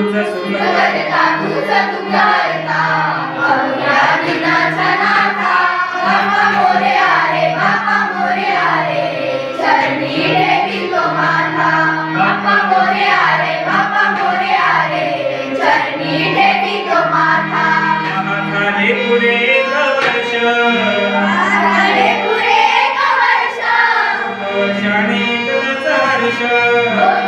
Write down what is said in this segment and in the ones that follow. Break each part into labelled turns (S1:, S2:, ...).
S1: करता तूच दुःख हरता अवघ्या दिनाच्या नाथा बाप्पा मोरया रे बाप्पा मोरया रे चरणी ठेवी तो माथा बाप्पा मोरया रे बाप्पा मोरया रे चरणी ठेवी तो माथा
S2: झाले पुरे एक वर्ष.
S1: झाले पुरे एक वर्ष.
S2: वर्षाने तुझ हर्ष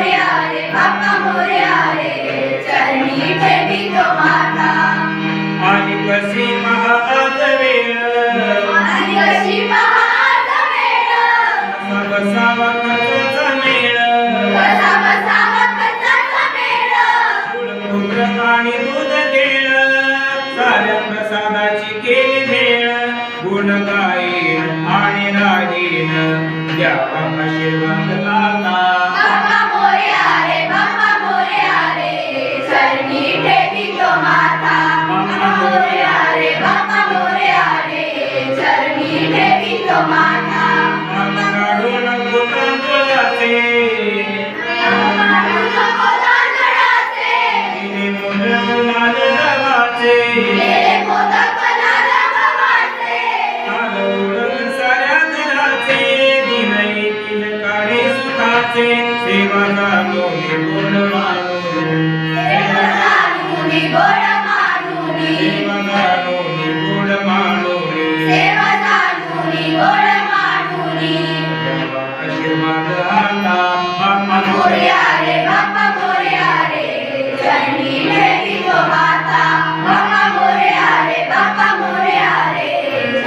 S2: राहीन सुखाचे सेवा जाणून गोड मानून.
S1: सेवा जाणूनी गोड मानूनी,
S2: सेवा जाणून गोड मानून.
S1: सेवा जाणूनी गोड मानूनी.
S2: आशीर्वाद आता बाप्पा
S1: मोरया रे बाप्पा मोरया रे. चरणी ठेवी तो माता बाप्पा मोरया रे बाप्पा मोरया रे.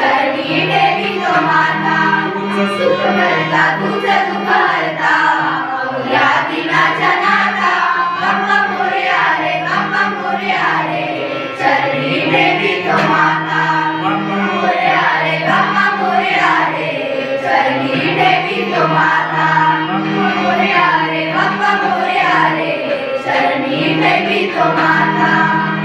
S1: चरणी ठेवी तो माता.
S2: तुझं
S1: सुख
S2: सुख
S1: करता तुझं दुःख